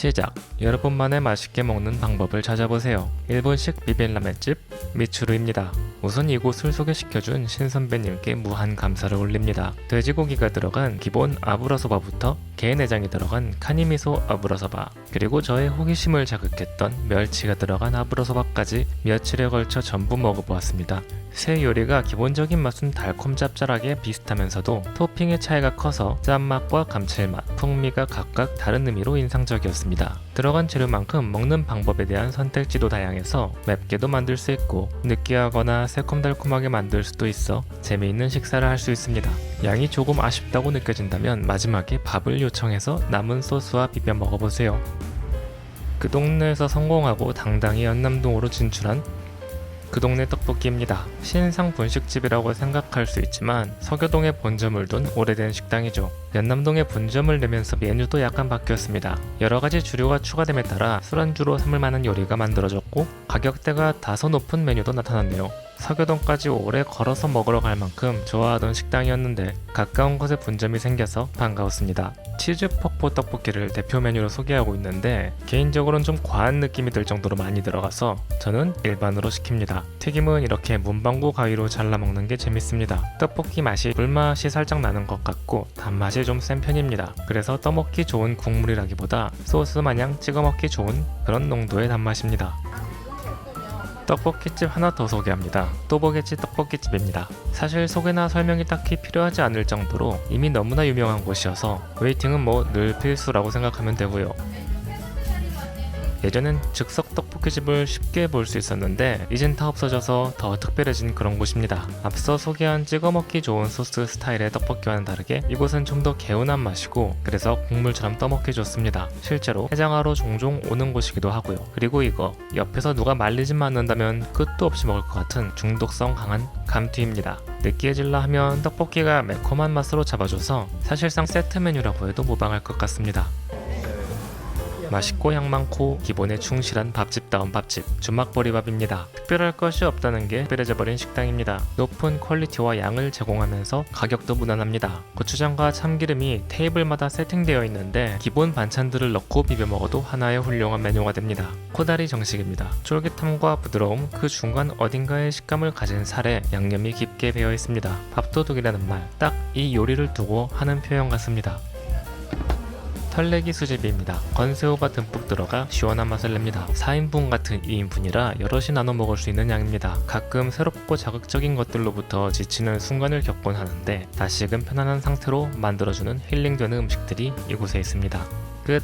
시작. 여러분만의 맛있게 먹는 방법을 찾아보세요. 일본식 비빔라면집 미추루입니다. 우선 이곳을 소개시켜준 신 선배님께 무한 감사를 올립니다. 돼지고기가 들어간 기본 아브라소바부터 게 내장이 들어간 카니미소 아브라소바 그리고 저의 호기심을 자극했던 멸치가 들어간 아브라소바까지 며칠에 걸쳐 전부 먹어보았습니다. 새 요리가 기본적인 맛은 달콤 짭짤하게 비슷하면서도 토핑의 차이가 커서 짠맛과 감칠맛, 풍미가 각각 다른 의미로 인상적이었습니다. 들어간 재료만큼 먹는 방법에 대한 선택지도 다양해서 맵게도 만들 수 있고 느끼하거나 새콤달콤하게 만들 수도 있어 재미있는 식사를 할 수 있습니다. 양이 조금 아쉽다고 느껴진다면 마지막에 밥을 요청해서 남은 소스와 비벼 먹어보세요. 그 동네에서 성공하고 당당히 연남동으로 진출한 그 동네 떡볶이입니다. 신상 분식집이라고 생각할 수 있지만 서교동에 본점을 둔 오래된 식당이죠. 연남동에 본점을 내면서 메뉴도 약간 바뀌었습니다. 여러 가지 주류가 추가됨에 따라 술안주로 삼을 만한 요리가 만들어졌고 가격대가 다소 높은 메뉴도 나타났네요. 서교동까지 오래 걸어서 먹으러 갈 만큼 좋아하던 식당이었는데 가까운 곳에 분점이 생겨서 반가웠습니다. 치즈 폭포 떡볶이를 대표 메뉴로 소개하고 있는데 개인적으로는 좀 과한 느낌이 들 정도로 많이 들어가서 저는 일반으로 시킵니다. 튀김은 이렇게 문방구 가위로 잘라 먹는 게 재밌습니다. 떡볶이 맛이 불맛이 살짝 나는 것 같고 단맛이 좀 센 편입니다. 그래서 떠먹기 좋은 국물이라기보다 소스 마냥 찍어 먹기 좋은 그런 농도의 단맛입니다. 떡볶이집 하나 더 소개합니다. 또보게집 떡볶이집입니다. 사실 소개나 설명이 딱히 필요하지 않을 정도로 이미 너무나 유명한 곳이어서 웨이팅은 뭐 늘 필수라고 생각하면 되고요. 예전엔 즉석 떡볶이집을 쉽게 볼 수 있었는데 이젠 다 없어져서 더 특별해진 그런 곳입니다. 앞서 소개한 찍어 먹기 좋은 소스 스타일의 떡볶이와는 다르게 이곳은 좀 더 개운한 맛이고 그래서 국물처럼 떠먹기 좋습니다. 실제로 해장하러 종종 오는 곳이기도 하고요. 그리고 이거 옆에서 누가 말리지만 않는다면 끝도 없이 먹을 것 같은 중독성 강한 감튀입니다. 느끼해질라 하면 떡볶이가 매콤한 맛으로 잡아줘서 사실상 세트 메뉴라고 해도 무방할 것 같습니다. 맛있고 향 많고 기본에 충실한 밥집다운 밥집 주막보리밥입니다. 특별할 것이 없다는 게 특별해져 버린 식당입니다. 높은 퀄리티와 양을 제공하면서 가격도 무난합니다. 고추장과 참기름이 테이블마다 세팅되어 있는데 기본 반찬들을 넣고 비벼 먹어도 하나의 훌륭한 메뉴가 됩니다. 코다리 정식입니다. 쫄깃함과 부드러움 그 중간 어딘가의 식감을 가진 살에 양념이 깊게 배어 있습니다. 밥도둑이라는 말 딱 이 요리를 두고 하는 표현 같습니다. 털레기 수제비입니다. 건새우가 듬뿍 들어가 시원한 맛을 냅니다. 4인분 같은 2인분이라 여럿이 나눠 먹을 수 있는 양입니다. 가끔 새롭고 자극적인 것들로부터 지치는 순간을 겪곤 하는데 다시금 편안한 상태로 만들어주는 힐링되는 음식들이 이곳에 있습니다. 끝